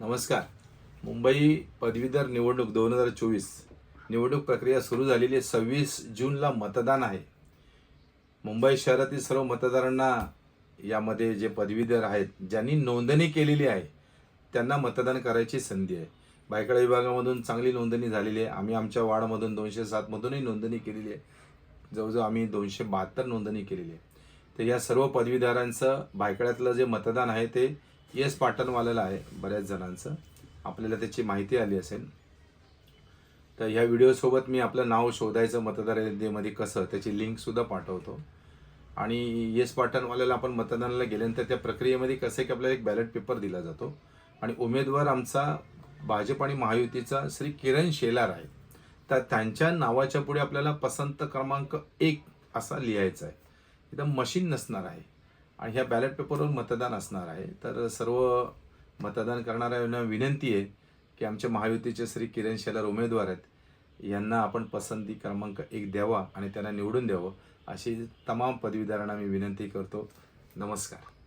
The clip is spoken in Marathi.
नमस्कार. मुंबई पदवीधर निवडणूक दोन हजार चोवीस. निवडणूक प्रक्रिया सुरू झालेली आहे सव्वीस जूनला मतदान आहे. मुंबई शहरातील सर्व मतदारांना यामध्ये जे पदवीधर आहेत ज्यांनी नोंदणी केलेली आहे त्यांना मतदान करायची संधी आहे. बायकडा विभागामधून चांगली नोंदणी झालेली आहे. आम्ही आमच्या वार्डमधून दोनशे सातमधूनही नोंदणी केलेली आहे. जवळजवळ आम्ही दोनशे बहात्तर नोंदणी केलेली आहे. तर या सर्व पदवीधरांचं भायखळ्यातलं जे मतदान आहे ते येस पाटणवाल्याला आहे बऱ्याच जणांचं. आपल्याला त्याची माहिती आली असेल. तर ह्या व्हिडिओसोबत मी आपलं नाव शोधायचं मतदार यादीमध्ये कसं त्याची लिंकसुद्धा पाठवतो. आणि येस पाटणवाल्याला आपण मतदानाला गेल्यानंतर त्या प्रक्रियेमध्ये कसं आहे की आपल्याला एक बॅलेट पेपर दिला जातो. आणि उमेदवार आमचा भाजप आणि महायुतीचा श्री किरण शेलार आहे. तर त्यांच्या नावाच्या पुढे आपल्याला पसंत क्रमांक एक असा लिहायचा आहे. एकदम मशीन नसणार आहे. आणि ह्या बॅलेट पेपरवर मतदान असणार आहे. तर सर्व मतदान करणाऱ्यांना विनंती आहे की आमच्या महायुतीचे श्री किरण शेलार उमेदवार आहेत यांना आपण पसंती क्रमांक एक द्यावा आणि त्यांना निवडून द्यावं अशी तमाम पदवीधरांना मी विनंती करतो. नमस्कार.